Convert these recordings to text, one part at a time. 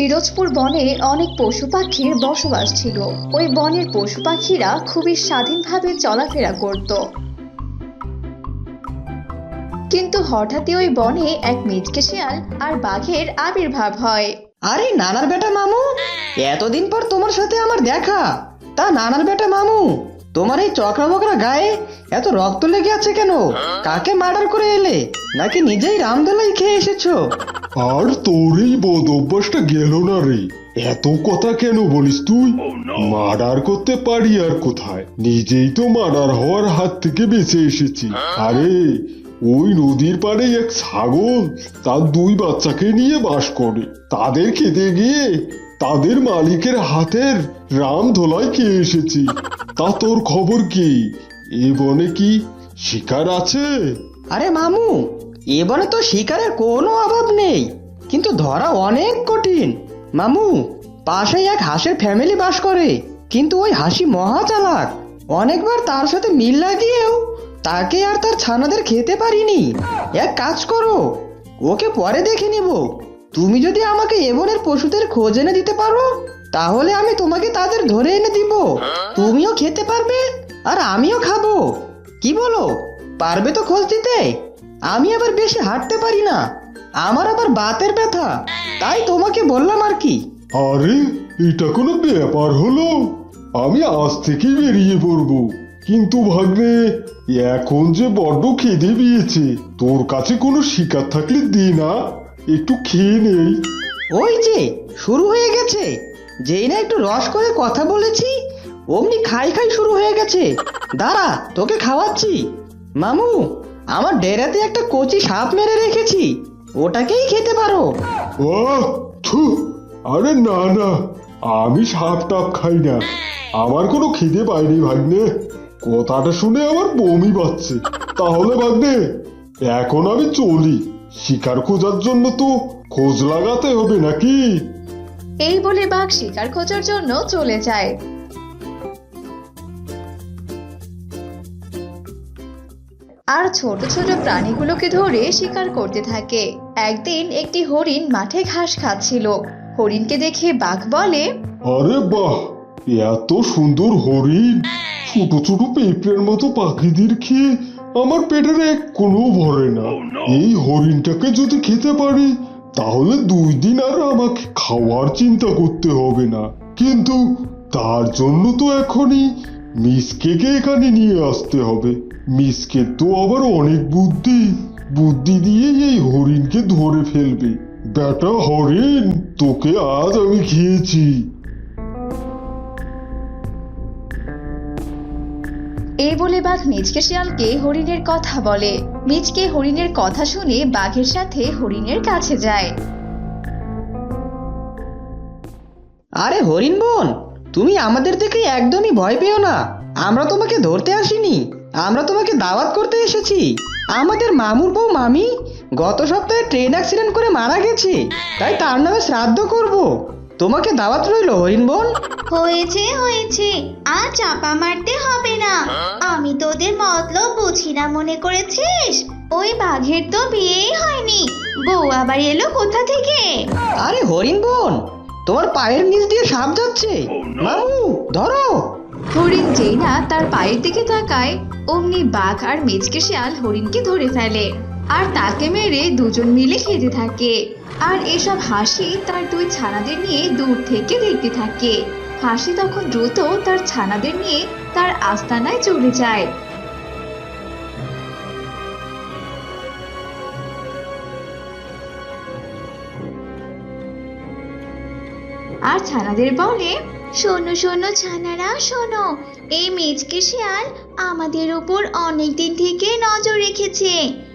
ফিরোজপুর বনে অনেক পশু পাখির বসবাস ছিল। ওই বনের পশু পাখিরা খুবই স্বাধীনভাবে চলাফেরা করত। কিন্তু হঠাৎই ওই বনে এক মিচকে শিয়াল আর বাঘের আবির্ভাব হয়। আরে, নানার বেটা মামু, এতদিন পর তোমার সাথে আমার দেখা। তা নানার বেটা মামু তোমার এই চকরা বকরা গায়ে এত রক্ত লেগে আছে কেন? কাকে মার্ডার করে এলে? নাকি নিজেই রামদোলাই খেয়ে এসেছ? আর তোর এই বদ অভ্যাসটা গেল না রে। এত কথা কেন বলিস তুই? মার্ডার করতে পারি আর কোথায়? নিজেই তো মার্ডার হওয়ার হাত থেকে বেঁচে এসেছি। আরে, ওই নদীর পাড়ে এক ছাগল তার দুই বাচ্চাকে নিয়ে বাস করে। তাদের খেতে গিয়ে তাদের মালিকের হাতের রাম ধোলাই খেয়ে এসেছি। তা তোর খবর কি? এ বনে কি শিকার আছে? আরে মামু, এ বনে তো শিকারের কোনো অভাব নেই, কিন্তু ধরা অনেক কঠিন। মামু, পাশেই এক হাঁসের ফ্যামিলি বাস করে, কিন্তু ওই হাসি মহা চালাক অনেকবার তার সাথে মিল লাগিয়েও তাকে আর তার ছানাদের খেতে পারিনি। এক কাজ করো, ওকে পরে দেখে নিব। তুমি যদি আমাকে এবনের পশুদের খোঁজ এনে দিতে পারো, তাহলে আমি তোমাকে তাদের ধরে এনে দিব। তুমিও খেতে পারবে, আর আমিও খাব। কি বলো? পারবে তো খোঁজ দিতে? আমি আবার বেশি হাঁটতে পারি না। আমার আবার বাতের ব্যথা। তাই তোমাকে বললাম আর কি। আরে, এটা কোনো ব্যাপার হলো? আমি আজ থেকেই বেরিয়ে পড়ব। কিন্তু ভাগ্নে, এখন যে বড্ড খিদে পেয়েছে, তোর কাছে কোনো শিকার থাকলে দি না। একটু খেয়ে নেই। ওই যে শুরু হয়ে গেছে। যেই না একটু রস করে কথা বলেছি অমনি খাই খাই শুরু হয়ে গেছে। দাঁড়া তোকে খাওয়াচ্ছি। মামু আমার ডেরাতে একটা কচি সাপ মেরে রেখেছি। ওটাকেই খেতে পারো। আহ থু আরে না না আমি সাপ টাপ খাই না। আমার কোনো খিদে পাইনি ভাগ্নে। কথাটা শুনে আমার বমি পাচ্ছে। তাহলে ভাগ্নে এখন আমি চলি। শিকার খোঁজার জন্য তো খোঁজ লাগাতে হবে নাকি? এই বলে বাঘ শিকার খোঁজার জন্য চলে যায়। আর ছোট ছোট প্রাণীগুলোকে ধরে শিকার করতে থাকে। একদিন একটি হরিণ মাঠে ঘাস খাচ্ছিল। হরিণকে দেখে বাঘ বলে আরে বাহ এত সুন্দর হরিণ। ছোট ছোট পেঁপড়ের মতো পাখিদের খেয়ে আমার পেটের এক কোনো ভরে না। এই হরিণটাকে যদি খেতে পারি তাহলে দুই দিন আর আমাকে খাওয়ার চিন্তা করতে হবে না। কিন্তু তার জন্য তো এখনই মিসকেকে এখানে নিয়ে আসতে হবে। মিসকে তো আবার অনেক বুদ্ধি। বুদ্ধি দিয়ে এই হরিণকে ধরে ফেলবে। বেটা হরিণ তোকে আজ আমি খেয়েছি। এই বলে বাঘ মিচকে শিয়ালকে হরিণের কথা বলে। মিচকে হরিণের কথা শুনে বাঘের সাথে হরিণের কাছে যায়। আরে হরিণ বোন, তুমি আমাদের দেখে একদমই ভয় পেও না। আমরা তোমাকে ধরতে আসিনি। আমরা তোমাকে দাওয়াত করতে এসেছি। আমাদের মামুর বউ মামি গত সপ্তাহে ট্রেন অ্যাক্সিডেন্ট করে মারা গেছে। তাই তার নামে শ্রাদ্ধ করব। তোমাকে দাওয়াত রইল হরিণ বোন? হয়েছে হয়েছে। আর চাপা মারতে হবে না। আমি তোদের মতলব বুঝি না মনে করেছিস? ওই বাঘের তো বিয়েই হয়নি। বউ আবার এলো কোথা থেকে? আরে হরিণ বোন তোমার পায়ের নিচ দিয়ে সাপ যাচ্ছে। মামু ধরো। হরিণ যেই না তার পায়ের দিকে তাকায় অমনি বাঘ আর মিচকে শিয়াল হরিণকে ধরে ফেলে। আর তাকে মেরে দুজন মিলে খেতে থাকে। আর এসব হাসি তার দুই ছানাদের নিয়ে দূর থেকে দেখতে থাকে। হাসি তখন দ্রুত তার ছানাদের নিয়ে তার আস্তানায় চলে যায়। আর ছানাদের বলে, শোনো শোনো ছানারা, শোনো, এই মেজকে শিয়াল আমাদের উপর অনেক দিন থেকে নজর রেখেছে।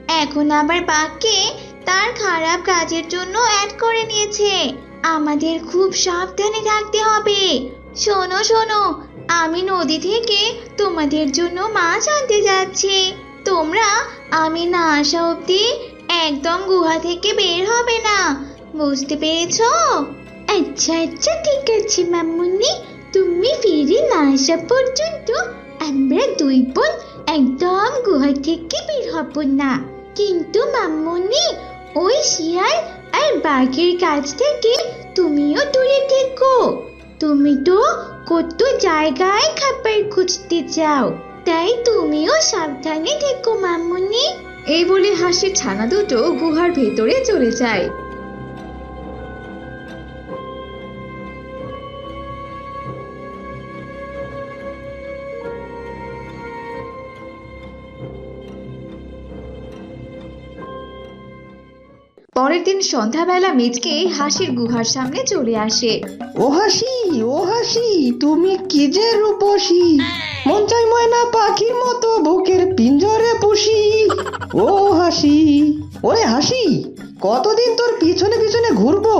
এখন আবার বাঘকে তার খারাপ কাজের জন্য অ্যাড করে নিয়েছে। আমাদের খুব সাবধানে থাকতে হবে। শোনো শোনো, আমি নদী থেকে তোমাদের জন্য মাছ আনতে যাচ্ছি। তোমরা আমি না আসা অবধি একদম গুহা থেকে বের হবে না। বুঝতে পেরেছ? আচ্ছা আচ্ছা ঠিক আছে মামুনি। তুমি ফিরে না আসা পর্যন্ত আমরা দুই বোন একদম গুহা থেকে বের হব না। কিন্তু মামুনি ওই শিয়াল আর বাঘের কাছ থেকে তুমিও দূরে থেকো। তুমি তো কত জায়গায় খাবার খুঁজতে চাও, তাই তুমিও সাবধানে থেকো, মামুনি। এই বলে হাসির ছানা দুটো গুহার ভেতরে চলে যায়। পরের দিন সন্ধ্যাবেলা মিচকে হাসির গুহার সামনে চলে আসে। ও হাসি ও হাসি, তুমি কি যে রূপসী? মন চাই ময়না পাখির মতো বুকের পিঞ্জরে পুষি। ও হাসি, ওরে হাসি, কতদিন তোর পিছনে পিছনে ঘুরবো?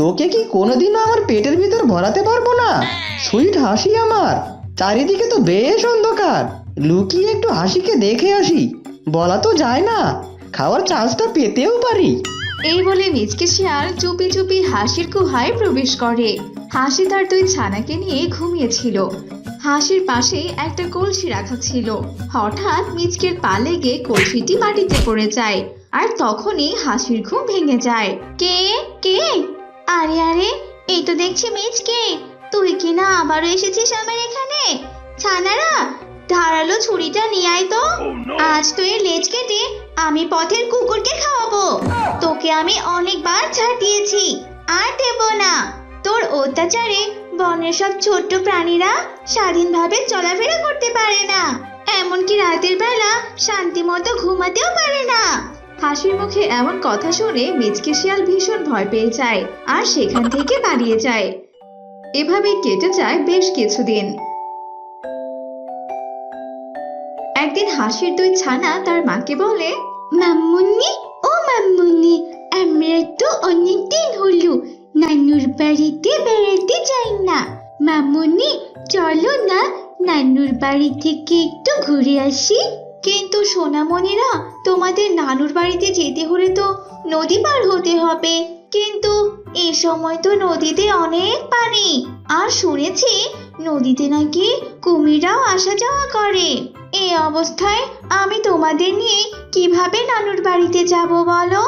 তোকে কি কোনোদিনও আমার পেটের ভিতর ভরাতে পারব না? সুইট হাসি আমার, চারিদিকে তো বেশ অন্ধকার। লুকিয়ে একটু হাসিকে দেখে আসি, বলা তো যায় না, খাওয়ার চান্সটা পেতেও পারি। এই বলে মিচকে শিয়াল চুপি চুপি হাসির গুহায় প্রবেশ করে। হাসি তার দুই ছানাকে নিয়ে ঘুমিয়েছিল। হাসির পাশে একটা কলসি রাখা ছিল। হঠাৎ মিচকের পা লেগে কলসিটি মাটিতে পড়ে যায় আর তখনই হাসির ঘুম ভেঙে যায়। কে? কে? আরে আরে, এই তো দেখছি মিচকে। তুই কি না আবারও এসেছিস আমার এখানে? ছানারা ধারালো ছুরিটা নিয়ে আয় তো। আজ তুই লেজ কেটে আমি পথের কুকুরকে খাওয়াবো। তোকে আমি অনেকবার ছাড় দিয়েছি আর দেব না। তোর অত্যাচারে বনের সব ছোট্ট প্রাণীরা স্বাধীনভাবে চলাফেরা করতে পারে না। এমনকি রাতের বেলা শান্তি মতো ঘুমাতেও পারে না। হাসির মুখে এমন কথা শুনে মিচকে শিয়াল ভীষণ ভয় পেয়ে যায় আর সেখান থেকে পালিয়ে যায়। এভাবে কেটে যায় বেশ কিছুদিন। একদিন হাসির দুই ছানা তার মাকে বলে মাম্মুনি ও মাম্মুনি আমরা তো অনেক দিন হলো নানুর বাড়িতে বেড়াতে যাই না। মামুনি, চলো না নানুর বাড়ি থেকে একটু ঘুরে আসি। কিন্তু সোনামণিরা, তোমাদের নানুর বাড়িতে যেতে হলে তো নদী পার হতে হবে। কিন্তু এই সময় তো নদীতে অনেক পানি। আর শুনেছি নদীতে নাকি কুমিরাও আসা যাওয়া করে। এই অবস্থায় আমি তোমাদের নিয়ে কীভাবে নানুর বাড়িতে যাব বলো?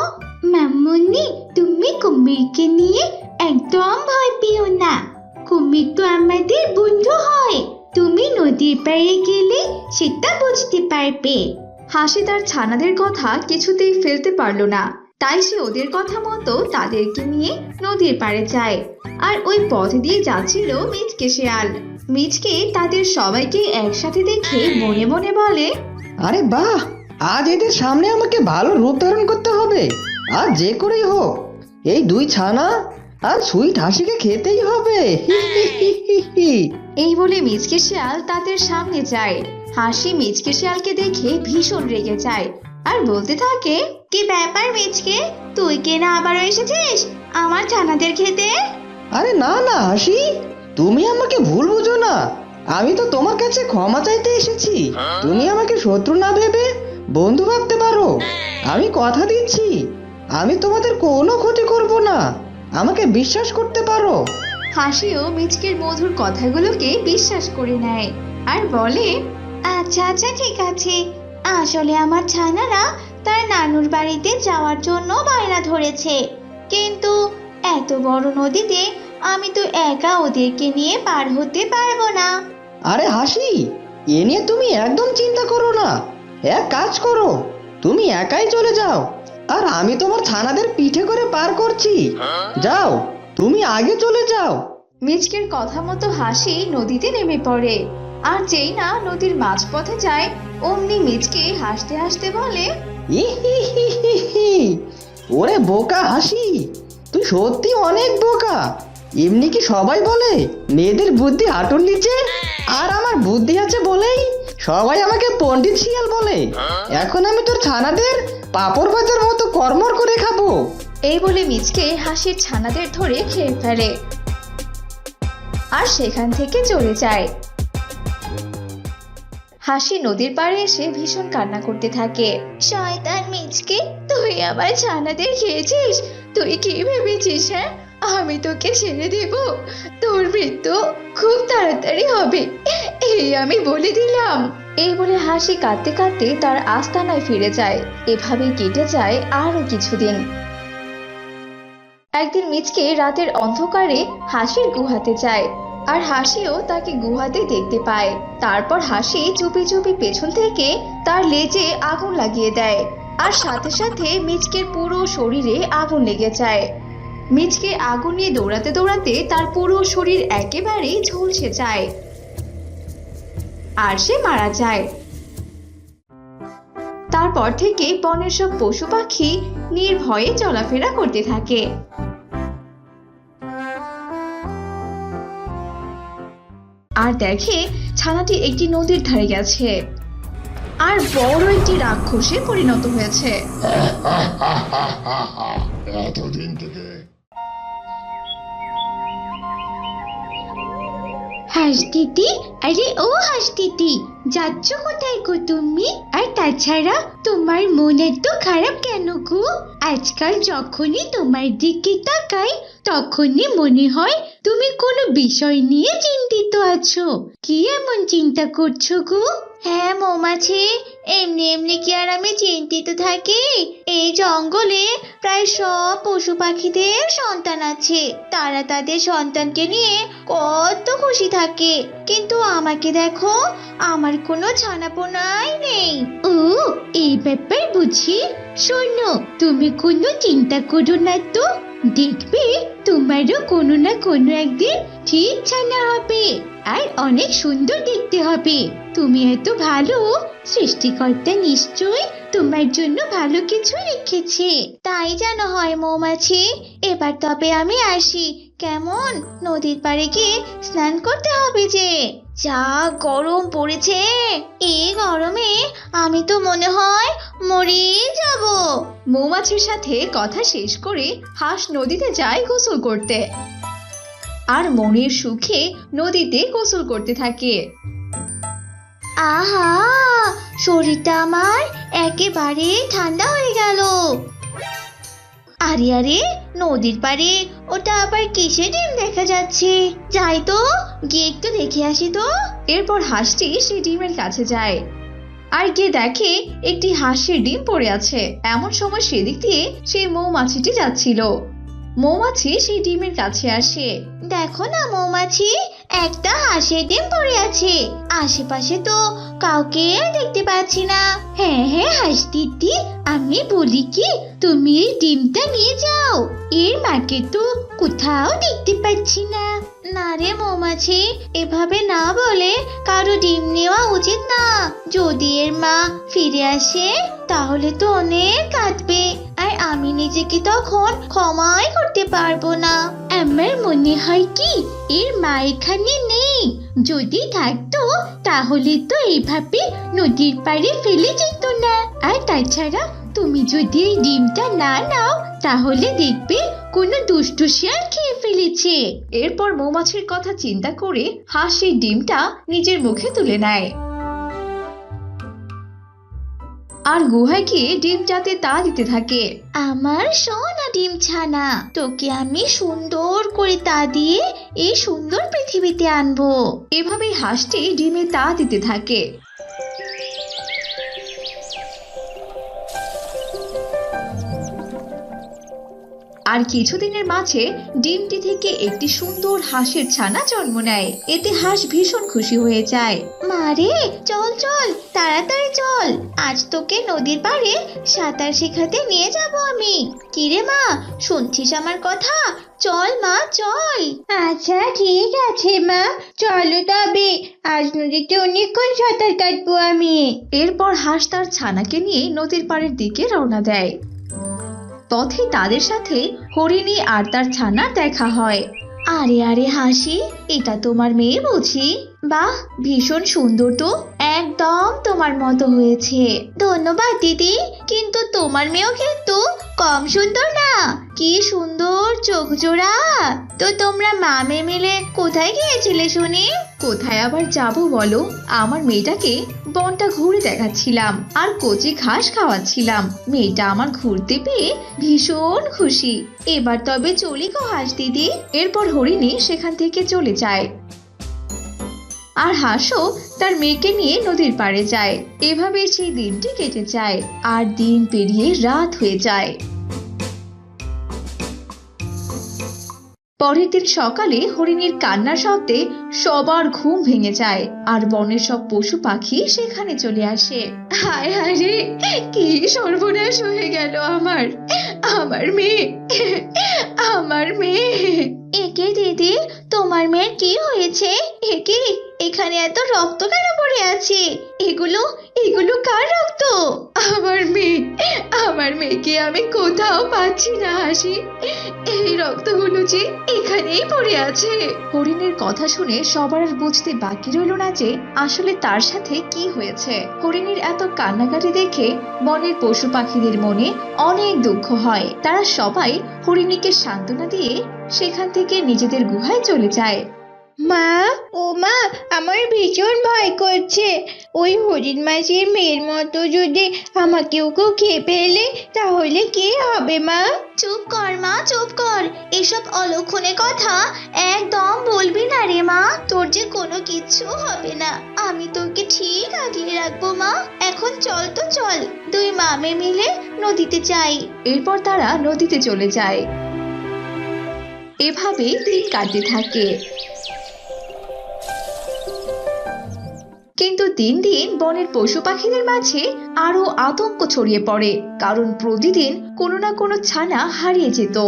মামুনি তুমি কুমিরকে নিয়ে একদম ভয় পেও না। কুমির তো আমাদের বন্ধু হয়। তুমি নদীর পাড়ে গেলে সেটা বুঝতে পারবে। হাসি তার ছানাদের কথা কিছুতেই ফেলতে পারল না। তাই সে ওদের কথা মতো তাদেরকে নিয়ে নদীর পাড়ে যায়। আর ওই পথ দিয়ে যাচ্ছিল মিচকে শেয়াল। মিচকে তাদের সবাইকে একসাথে দেখে মনে মনে বলে আরে বাহ! আজ এদের সামনে আমাকে ভালো রূপ ধারণ করতে হবে। আর যে করেই হোক এই দুই ছানা আর সুইট হাসিকে খেতেই হবে। এই বলে মিচকে শিয়াল তাদের সামনে যায়। হাসি মিচকে শিয়ালকে দেখে ভীষণ রেগে যায়। আর বলতে থাকে কি ব্যাপার মিচকে তুই কে না আবারও এসেছিস আমার ছানাদের খেতে? আরে না না হাসি তুমি আমাকে ভুল বুঝো না। আমি তো তোমার কাছে ক্ষমা চাইতে এসেছি। তুমি আমাকে শত্রু না ভেবে বন্ধু ভাবতে পারো। আমি কথা দিচ্ছি আমি তোমাদের কোনো ক্ষতি করব না। আমাকে বিশ্বাস করতে পারো। হাসিও মিচকের মধুর কথাগুলোকে বিশ্বাস করে নেয় আর বলে আচ্ছা আচ্ছা ঠিক আছে। আসলে আমার ছানারা তার নানুর বাড়িতে যাওয়ার জন্য বায়না ধরেছে। কিন্তু এত বড় নদীতে আমি তো একা ওদেরকে নিয়ে পার হতে পারব না। আরে হাসি এ নিয়ে তুমি একদম চিন্তা করো না। এক কাজ করো তুমি একাই চলে যাও আর আমি তোমার ছানাদের পিঠে করে পার করছি। যাও তুমি আগে চলে যাও। মিচকের কথা মতো হাসি নদীতে নেমে পড়ে আর যেই না নদীর মাঝপথে যায় অমনি মিচকে হাসতে হাসতে বলে ওরে বোকা হাসি তুই সত্যি অনেক বোকা। এমনি কি সবাই বলে মেয়েদের বুদ্ধি হাঁটুর নিচে? আর আমার বুদ্ধি আছে বলেই সবাই আমাকে পণ্ডিত শিয়াল বলে। এখন আমি তোর ছানাদের পাপড় ভাজার মতো কর্মর করে খাব। এই বলে মিচকে হাসির ছানাদের ধরে খেয়ে ফেলে। আর সেখান থেকে চলে যায়। হাসি নদীর পাড়ে এসে ভীষণ কান্না করতে থাকে। শয়তান মিচকে, তুই আমার ছানাদের খেয়েছিস? তুই কি ভেবেছিস হ্যাঁ? আমি তোকে ছেড়ে দেব। তোর মৃত্যু খুব তাড়াতাড়ি হবে। এই আমি বলে দিলাম। এই বলে হাসি কাঁদতে কাঁদতে তার আস্তানায় ফিরে যায়। এভাবে কেটে যায় আরও কিছুদিন। একদিন মিচকে রাতের অন্ধকারে হাসির গুহাতে যায়। আর হাসিও তাকে গুহাতে দেখতে পায়। তারপর হাসি চুপি চুপি পেছন থেকে তার লেজে আগুন লাগিয়ে দেয়। আর সাথে সাথে মিচকের পুরো শরীরে আগুন লেগে যায়। মিচকে আগুন নিয়ে দৌড়াতে দৌড়াতে তার পুরো শরীর একেবারেই ঝলসে যায়। আর সে মারা যায়। তারপর থেকে বনের সব পশু পাখি নির্ভয়ে চলাফেরা করতে থাকে। আর দেখে ছানাটি একটি নদীর ধারে গেছে। আর বড় একটি রাক্ষসে পরিণত হয়েছে। হ্যাঁ থেকে। হাঁস দিদি আরে ও হাঁস যাচ্ছ কোথায় গো তুমি? আর তাছাড়া তোমার মন এত খারাপ কেন গো? আজকাল যখনই তোমার দিকে তাকাই, তখনই মনে হয় তুমি কোনো বিষয় নিয়ে চিন্তিত আছো। কি এমন চিন্তা করছ গো? হ্যাঁ মৌমাছি, এমনি এমনি কি আর আমি চিন্তিত থাকি? এই জঙ্গলে প্রায় সব পশু পাখিদের সন্তান আছে। তারা তাদের সন্তানকে নিয়ে কত খুশি থাকে। কিন্তু আমাকে দেখো, আমার কোনো ছানাপোনাই নেই। ও, এই ব্যাপার বুঝি? শোনো, তুমি কোনো চিন্তা করো না তো। দেখবে তোমারও কোনো না কোনো একদিন ঠিক ছানা হবে, আর অনেক সুন্দর দেখতে হবে। তুমি এত ভালো। সৃষ্টিকর্তা নিশ্চয় তোমার জন্য ভালো কিছু রেখেছে। তাই যেন হয় মৌমাছি। এবার তবে আমি আসি। কেমন? নদীর পাড়ে গিয়ে স্নান করতে হবে যে। যা গরম পড়েছে। এই গরমে আমি তো মনে হয় মরে যাব। মৌমাছির সাথে কথা শেষ করে হাঁস নদীতে যায় গোসল করতে। আর মনের সুখে নদীতে গোসল করতে থাকে। আহা, শরীরটা আমার একেবারে ঠান্ডা হয়ে গেল। আরে আরে, নদীর পাড়ে, ওটা আবার কিসের ডিম দেখা যাচ্ছে? যাই তো, গিয়ে একটু দেখে আসি তো। এরপর হাঁসটি সেই ডিমের কাছে যায়। আর গিয়ে দেখে একটি হাঁসের ডিম পড়ে আছে। এমন সময় সেদিক দিয়ে সেই মৌমাছিটি যাচ্ছিল। মৌমাছি সেই ডিমের কাছে আসে। দেখো না মৌমাছি একটা হাঁসের ডিম পড়ে আছে। আশেপাশে তো কাউকে দেখতে পাচ্ছি না। হ্যাঁ হ্যাঁ হাঁস দিদি, আমি বলি কি, তুমি এই ডিমটা নিয়ে যাও। এর মাকে তো কোথাও দেখতে পাচ্ছি না। না রে মৌমাছি, এভাবে না বলে কারও ডিম নেওয়া উচিত না। যদি এর মা ফিরে আসে, তাহলে তো অনেক কাঁদবে। আর আমি নিজেকে তখন ক্ষমাই করতে পারব না। আমার মনে হয় কি, এর মা এখানে নেই। যদি থাকতো, তাহলে তো এইভাবে নদীর পাড়ে ফেলে যেত না। আর তাছাড়া, তুমি যদি এই ডিমটা না নাও, তাহলে দেখবে কোনো দুষ্টু শিয়াল খেয়ে ফেলেছে। এরপর মৌমাছির কথা চিন্তা করে হাঁস ডিমটা নিজের মুখে তুলে নেয়। আর গুহায় গিয়ে ডিম যাতে তা দিতে থাকে। আমার সোনা ডিম ছানা, তোকে আমি সুন্দর করে তা দিয়ে এই সুন্দর পৃথিবীতে আনব। এভাবেই হাঁসটি ডিমে তা দিতে থাকে। আর কিছুদিনের মাঝে ডিমটি থেকে একটি সুন্দর হাঁসের ছানা জন্ম নেয়। এতে হাঁস ভীষণ খুশি হয়ে যায়। মারে চল চল তাড়াতাড়ি চল। আজ তোকে নদীর পাড়ে সাঁতার শেখাতে নিয়ে যাব আমি। কিরে মা শুনছিস আমার কথা? চল মা চল। আচ্ছা ঠিক আছে মা চলো তবে। আজ নদীতে অনেকক্ষণ সাঁতার কাটবো আমি। এরপর হাঁস তার ছানাকে নিয়ে নদীর পাড়ের দিকে রওনা দেয়। পথে তাদের সাথে হরিণী আর তার ছানা দেখা হয়। আরে আরে হাসি, এটা তোমার মেয়ে বুঝি। বাহ ভীষণ সুন্দর তো? একদম তোমার মতো হয়েছে। ধন্যবাদ, দিদি। কিন্তু তোমার মেয়েও কিন্তু কম সুন্দর না। কি সুন্দর চোখ জোড়া তো তোমরা মামে মিলে কোথায় গিয়েছিলে শুনি? কোথায় আবার যাব বলো? আমার মেয়েটাকে বনটা ঘুরে দেখাচ্ছিলাম আর কচি ঘাস খাওয়াচ্ছিলাম। মেয়েটা আমার ঘুরতে পেয়ে ভীষণ খুশি। এবার তবে চলি গো হাঁস দিদি। এরপর হরিণী সেখান থেকে চলে যায়। আর হাঁসও তার মেয়েকে নিয়ে নদীর পাড়ে যায়। এভাবে সেই দিনটি কেটে যায় আর দিন পেরিয়ে রাত হয়ে যায়। পরের দিন সকালে হরিণীর কান্নার শব্দে সবার ঘুম ভেঙে যায় আর বনের সব পশু পাখি সেখানে চলে আসে। হায় হায় রে, কি সর্বনাশ হয়ে গেল আমার। আমার মেয়ে আমার মেয়ে। একে দিদি, তোমার মেয়ের কি হয়েছে? একে এখানে এত রক্ত কেন পড়ে আছে? এগুলো এগুলো কার রক্ত? আমার মেয়ে, আমার মেয়েকে আমি কোথাও পাচ্ছি না, হাসি। এই রক্তগুলো যে এখানেই পড়ে আছে। হরিণের কথা শুনে সবার আর বুঝতে বাকি রইল না যে আসলে তার সাথে কি হয়েছে। হরিণীর এত কান্নাকাটি দেখে বনের পশু পাখিদের মনে অনেক দুঃখ হয়। তারা সবাই হরিণীকে সান্ত্বনা দিয়ে সেখান থেকে নিজেদের গুহায় চলে যায়। মা ও মা আমার ভীষণ ভয় করছে। ওই হরিণ মাসির মেয়ের মতো যদি আমাকেও কেউ খেয়ে ফেলে তাহলে কি হবে মা? চুপ কর মা চুপ কর। এসব অলক্ষণে কথা একদম বলবি না রে মা। তোর যে কোনো কিছু হবে না। আমি তোকে ঠিক আগলে রাখব মা। এখন চল তো চল। দুই মামে মিলে নদীতে যাই। এরপর তারা নদীতে চলে যায়। এভাবেই দিন কাটতে থাকে। কিন্তু দিন দিন বনের পশু পাখিদের মাঝে আরও আতঙ্ক ছড়িয়ে পড়ে, কারণ প্রতিদিন কোনো না কোনো ছানা হারিয়ে যেত।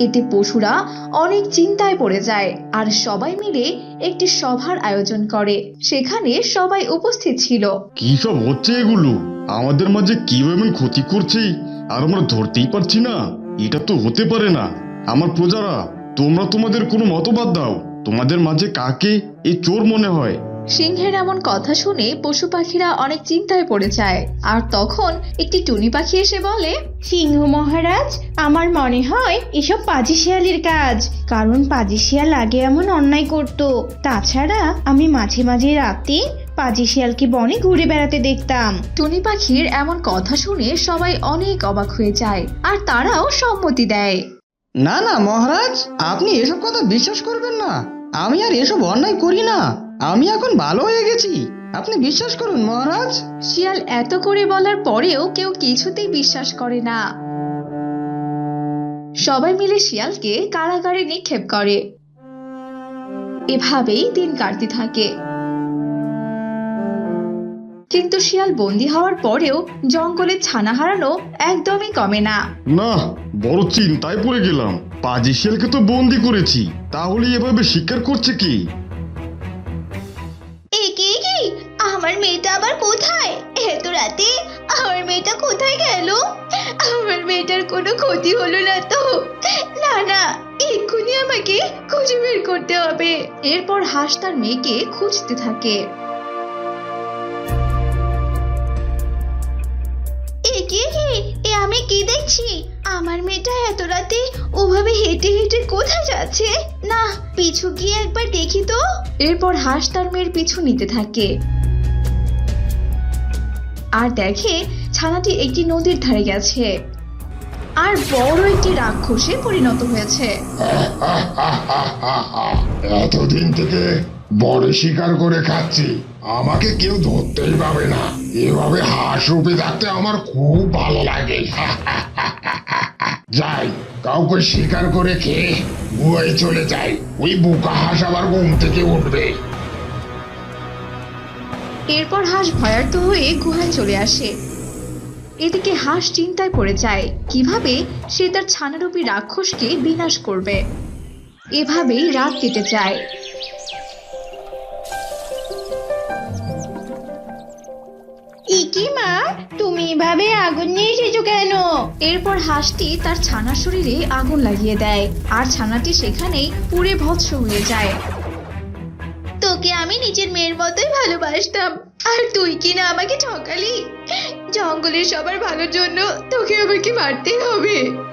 এতে পশুরা অনেক চিন্তায় পড়ে যায় আর সবাই মিলে একটি সভার আয়োজন করে, সেখানে সবাই উপস্থিত ছিল। কি সব হচ্ছে এগুলো? আমাদের মাঝে কি ক্ষতি করছে? আর আমরা ধরতেই পারছি না। এটা তো হতে পারে না। আমার প্রজারা, তোমরা তোমাদের কোনো মতবাদ দাও। তোমাদের মাঝে কাকে এই চোর মনে হয়? সিংহের এমন কথা শুনে পশু পাখিরা অনেক চিন্তায় পড়ে যায়। আর তখন একটি টুনি পাখি এসে বলে সিংহ মহারাজ আমার মনে হয় এসব পাজি শিয়ালের কাজ কারণ পাজি শিয়াল আগে এমন অন্যায় করত। তাছাড়া আমি মাঝে মাঝে রাতে পাজি শিয়ালকে বনে ঘুরে বেড়াতে দেখতাম। টুনি পাখির এমন কথা শুনে সবাই অনেক অবাক হয়ে যায় আর তারাও সম্মতি দেয়। না না মহারাজ আপনি এসব কথা বিশ্বাস করবেন না। আমি আর এসব অন্যায় করি না। আমি এখন ভালো হয়ে গেছি। আপনি বিশ্বাস করুন মহারাজ। শিয়াল এত করে বলার পরেও কেউ কিছুতেই বিশ্বাস করে না। সবাই মিলে শিয়ালকে কারাগারে নিক্ষেপ করে। এভাবেই দিন কাটতে থাকে। কিন্তু শিয়াল বন্দি হওয়ার পরেও জঙ্গলে ছানা হারানো একদমই কমে না। না বড় চিন্তায় পড়ে গেলাম। পাজি শিয়ালকে তো বন্দি করেছি তাহলে এভাবে স্বীকার করছে কি? একে আমার মেয়েটা আবার কোথায়? এত রাতে আমার মেয়েটা কোথায় গেল? আমার মেয়েটার কোনো ক্ষতি হলো না তো? না না, এক্ষুনি আমাকে খুঁজে বের করতে হবে। এরপর হাঁস তার মেয়েকে খুঁজতে থাকে। এ কি এ আমি কি দেখছি? আমার মেয়েটা এত রাতে ওভাবে হেঁটে হেঁটে কোথায় যাচ্ছে? না, পিছু গিয়ে একবার দেখি তো। এরপর হাঁস তার মেয়ের পিছু নিতে থাকে। আর দেখে ছানাটি একটি নদীর ধারে গেছে। আর বড় একটি রাক্ষসে পরিণত হয়েছে। এতদিন থেকে বড় শিকার করে খাচ্ছি। আমাকে কেউ ধরতেই পাবে না। এভাবে হাঁস রূপে থাকতে আমার খুব ভালো লাগে। যাই, কাউকে শিকার করে খেয়ে গুয়ায় চলে যাই। ওই বোকা হাঁস আবার ঘুম থেকে উঠবে। এরপর হাঁস ভয়ার্ত হয়ে গুহায় চলে আসে। এদিকে হাঁস চিন্তায় পড়ে যায়, কীভাবে সে তার ছানারূপী রাক্ষসকে বিনাশ করবে? এভাবেই রাত কেটে যায়। ইকি মা তুমি এভাবে আগুন নিয়ে এসেছ কেন? এরপর হাঁসটি তার ছানার শরীরে আগুন লাগিয়ে দেয় আর ছানাটি সেখানেই পুড়ে ভৎস হয়ে যায়। তোকে আমি নিজের মেয়ের মতোই ভালোবাসতাম আর তুই কি না আমাকে ঠকালি? জঙ্গলের সবার ভালোর জন্য তোকে আমাকে মারতেই হবে।